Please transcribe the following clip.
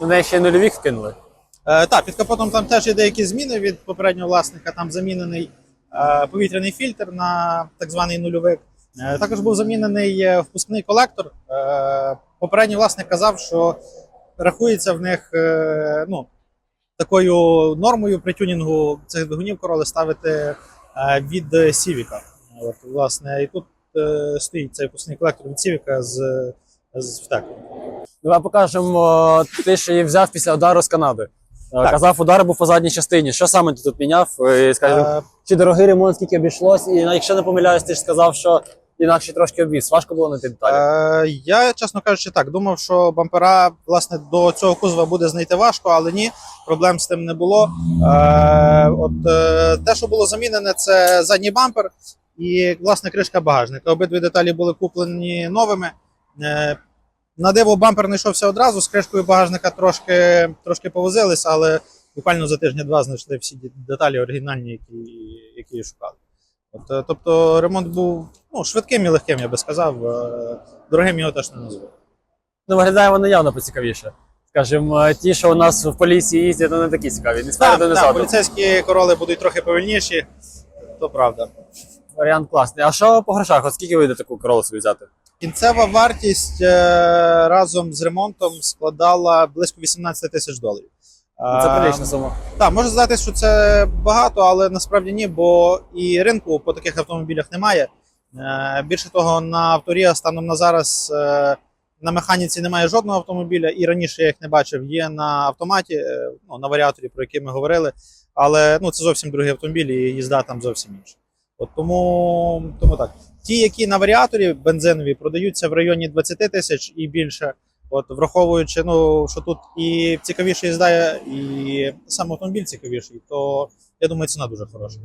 На неї ще нульові вкинули. Е, так, під капотом там теж є деякі зміни від попереднього власника. Там замінений е, повітряний фільтр на так званий нульовик. Е, також був замінений е, впускний колектор. Е, попередній власник казав, що рахується в них е, ну, такою нормою при тюнінгу цих двигунів короли ставити е, від Сівіка. От, власне, і тут е, стоїть цей впускний колектор від Сівіка з, з втеком. Давай покажемо ти, що її взяв після удару з Канади. Е, Так. Казав, удар був по задній частині. Що саме ти тут міняв? І, скажімо, Е, чи дорогий ремонт, скільки обійшлось? І якщо не помиляюсь, ти ж сказав, що інакше трошки обвіз. Важко було знайти деталі. Е, я, чесно кажучи, так думав, що бампера власне до цього кузова буде знайти важко, але ні, проблем з тим не було. Е, от е, те, що було замінене, це задній бампер і власне кришка багажника. Обидві деталі були куплені новими. Е, на диво бампер не йшовся одразу. З кришкою багажника трошки, трошки повозились, але буквально за тижня-два знайшли всі деталі оригінальні, які, які шукали. От, е, тобто ремонт був ну, швидким і легким, я би сказав. Е, Дорогим його теж не назву. Ну, виглядає воно явно поцікавіше. Скажімо, ті, що у нас в поліції їздять, ну не такі цікаві. Не спереду, Так, не так, ззаду. поліцейські короли будуть трохи повільніші, то правда. Варіант класний. А що по грошах? От скільки вийде таку королу собі взяти? Кінцева вартість е, разом з ремонтом складала близько 18 тисяч доларів. Ну, Це прилична сума. Так, можна сказати, що це багато, але насправді ні, бо і ринку по таких автомобілях немає. Е, Більше того, на авторія станом на зараз е, на механіці немає жодного автомобіля, і раніше я їх не бачив. Є на автоматі, ну, на варіаторі, про який ми говорили. Але ну, це зовсім другий автомобіль, і їзда там зовсім інша. От тому, тому так. Ті, які на варіаторі бензинові, продаються в районі 20 тисяч і більше. От враховуючи, ну що тут і цікавіше їзда, і сам автомобіль цікавіший, то я думаю, ціна дуже хороша.